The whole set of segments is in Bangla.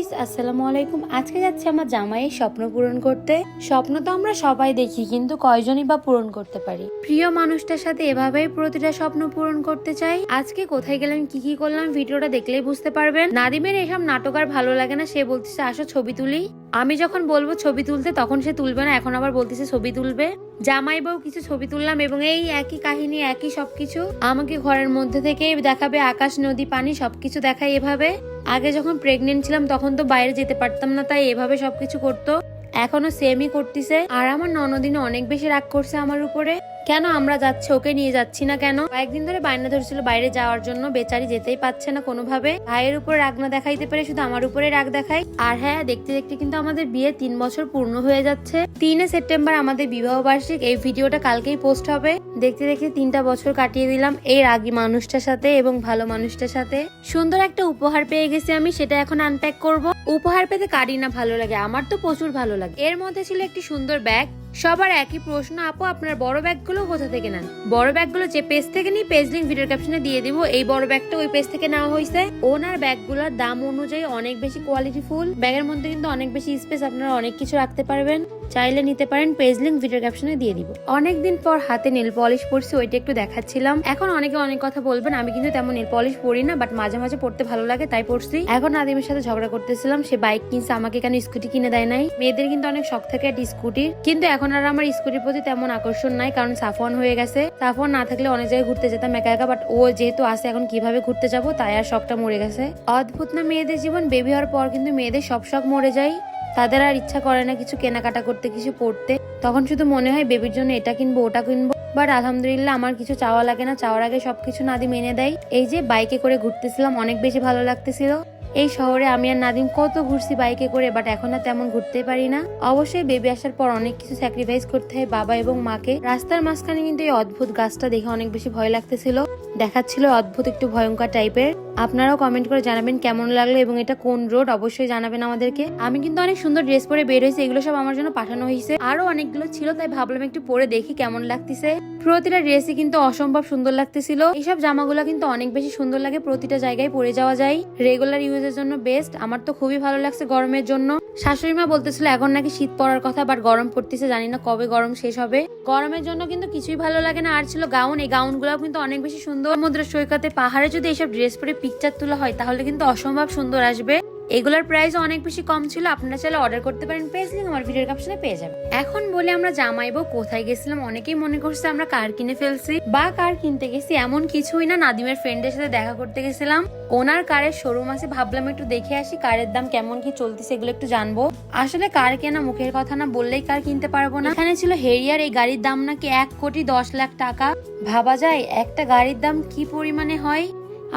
গাইস, আসসালামু আলাইকুম। আজকে যাচ্ছে আমার জামাইয়ের স্বপ্ন পূরণ করতে। স্বপ্ন তো আমরা সবাই দেখি, কিন্তু কয়জনই বা পূরণ করতে পারি? প্রিয় মানুষটার সাথে এভাবেই প্রতিটা স্বপ্ন পূরণ করতে চাই। আজকে কোথায় গেলাম, কি কি করলাম, ভিডিওটা দেখলেই বুঝতে পারবেন। নাদিমের এসব নাটক আর ভালো লাগে না, সে বলতেছে, আসো ছবি তুলি। আমি যখন বলব ছবি তুলতে, তখন সে তুলবে না, এখন আবার বলতেছে, ছবি তুলবে। জামাই বউ কিছু ছবি তুললাম এবং এই একই কাহিনী, একই সবকিছু আমাকে ঘরের মধ্যে থেকে দেখাবে, আকাশ, নদী, পানি, সবকিছু দেখায় এভাবে। আগে যখন প্রেগনেন্ট ছিলাম, তখন তো বাইরে যেতে পারতাম না, তাই এভাবে সবকিছু করতো। এখনও সেমই করতেছে। আর আমার ননদিনে অনেক বেশি রাগ করছে আমার উপরে। কেন আমরা যাচ্ছি, ওকে নিয়ে যাচ্ছি না কেন? কয়েকদিন ধরে বায়না ধরছিল বাইরে যাওয়ার জন্য, বেচারি যেতেই পাচ্ছে না কোনোভাবে। ভাইয়ের উপর রাগ না দেখাইতে পারে শুধু আমার উপরে রাগ দেখাই আর হ্যাঁ দেখতে দেখতে কিন্তু আমাদের বিয়ে তিন বছর পূর্ণ হয়ে যাচ্ছে। তিনে সেপ্টেম্বর আমাদের বিবাহ বার্ষিক, এই ভিডিওটা কালকেই পোস্ট হবে। দেখতে দেখতে তিনটা বছর কাটিয়ে দিলাম এই রাগি মানুষটার সাথে এবং ভালো মানুষটার সাথে। সুন্দর একটা উপহার পেয়ে গেছি আমি, সেটা এখন আনপ্যাক করব। উপহার পেতে কারি না ভালো লাগে, আমার তো প্রচুর ভালো লাগে। এর মধ্যে ছিল একটি সুন্দর ব্যাগ সবার একই প্রশ্ন, আপু, আপনার বড় ব্যাগগুলো কোথা থেকে নেন? বড় ব্যাগগুলো যে পেজ থেকে নিই, পেজ লিঙ্ক ভিডিও ক্যাপশনে দিয়ে দিব। এই বড় ব্যাগটা ওই পেজ থেকে নেওয়া হয়েছে ওনার ব্যাগগুলোর দাম অনুযায়ী অনেক বেশি কোয়ালিটি ফুল ব্যাগের মধ্যে কিন্তু অনেক বেশি স্পেস আপনারা অনেক কিছু রাখতে পারবেন। চাইলে নিতে পারেন, পেজ লিঙ্ক ভিডিও ক্যাপশনে দিয়ে দিব। অনেকদিন পর হাতে নেল পলিশ পরছি, ওইটা একটু দেখাচ্ছিলাম। এখন অনেকে অনেক কথা বলবেন, আমি কিন্তু তেমন নেল পলিশ পরি না বাট মাঝে মাঝে পড়তে ভালো লাগে, তাই পড়ছি এখন আদিমের সাথে ঝগড়া করতেছিলাম, সে বাইক কিনছে, আমাকে কেন স্কুটি কিনে দেয় নাই? মেয়েদের কিন্তু অনেক শখ থাকে একটা স্কুটির কিন্তু এখন আর আমার স্কুটির প্রতি তেমন আকর্ষণ নাই, কারণ সাফন হয়ে গেছে। সাফন না থাকলে অনেক জায়গায় ঘুরতে যেতাম একা একা বাট ও যেহেতু আসে এখন কীভাবে ঘুরতে যাব তাই আর শখটা মরে গেছে। অদ্ভুত না মেয়েদের জীবন? বেবি হওয়ার পর কিন্তু মেয়েদের সব শখ মরে যায়। তাদের আর ইচ্ছা করে না কিছু কেনাকাটা করতে, কিছু পড়তে। তখন শুধু মনে হয় বেবির জন্য এটা কিনবো, ওটা কিনবো। বাট আলহামদুলিল্লাহ আমার কিছু চাওয়া লাগে না। চাওয়ার আগে সবকিছু নাদিম মেনে দেয়। এই যে বাইকে করে ঘুরতেছিলাম, অনেক বেশি ভালো লাগতেছিল। এই শহরে আমি আর নাদিম কত ঘুরছি বাইকে করে বাট এখন আর তেমন ঘুরতে পারি না। অবশ্যই বেবি আসার পর অনেক কিছু স্যাক্রিফাইস করতে হয় বাবা এবং মাকে। রাস্তার মাঝখানে কিন্তু এই অদ্ভুত গাছটা দেখে অনেক বেশি ভয় লাগতেছিল। দেখাচ্ছিল অদ্ভুত একটু ভয়ঙ্কর টাইপের আপনারাও কমেন্ট করে জানাবেন কেমন লাগল এবং এটা কোন রোড অবশ্যই জানাবেন আমাদেরকে। আমি কিন্তু অনেক সুন্দর ড্রেস পরে বের হয়েছে, এগুলো সব আমার জন্য পাঠানো হয়েছে। আরও অনেকগুলো ছিল, তাই ভাবলাম একটু পরে দেখি কেমন লাগতেছে। প্রতিটা ড্রেসই কিন্তু অসম্ভব সুন্দর লাগতেছিল। এইসব জামাগুলো কিন্তু অনেক বেশি সুন্দর লাগে, প্রতিটা জায়গায় পরে যাওয়া যায়। রেগুলার ইউজের জন্য বেস্ট আমার তো খুবই ভালো লাগছে গরমের জন্য। শাশুড়ি মা বলতেছিল, এখন নাকি শীত পড়ার কথা বাট গরম পড়তেছে, জানি না কবে গরম শেষ হবে। গরমের জন্য কিন্তু কিছুই ভালো লাগে না। আর ছিল গাউন, এই গাউনগুলো কিন্তু অনেক বেশি সুন্দর। সমুদ্র সৈকতে পাহাড়ে যদি এইসব ড্রেস পরে পিকচার তোলা হয়, তাহলে কিন্তু অসম্ভব সুন্দর আসবে। এগুলোর প্রাইস অনেক বেশি কম ছিল। আপনারা চাইলে অর্ডার করতে পারেন। পেজ লিঙ্ক আমার ভিডিওর ক্যাপশনে পেয়ে যাবেন। এখন বলে আমরা জামাইবো কোথায় গেছিলাম। অনেকেই মনে করছে আমরা কার কিনে ফেলছি বা কার কিনতে গেছি। এমন কিছুই না, নাদিমের ফ্রেন্ডের সাথে দেখা করতে গেছিলাম। ওনার কারের শোরুম আছে, ভাবলাম একটু দেখে আসি কারের দাম কেমন, কি চলতেছে এগুলো একটু জানব। আসলে কার কেনা মুখের কথা না, বললেই কার কিনতে পারব না। এখানে ছিল হেরিয়ার, এই গাড়ির দাম নাকি এক কোটি দশ লাখ টাকা। ভাবা যায়, একটা গাড়ির দাম কি পরিমাণে হয়?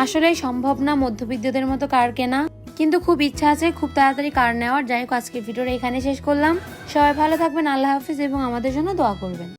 আসলে সম্ভব না মধ্যবিত্তদের মতো কার কেনা। কিন্তু খুব ইচ্ছা আছে খুব তাড়াতাড়ি কার নেওয়ার। যাই হোক, আজকে ভিডিওটা এখানে শেষ করলাম। সবাই ভালো থাকবেন, আল্লাহ হাফিজ এবং আমাদের জন্য দোয়া করবেন।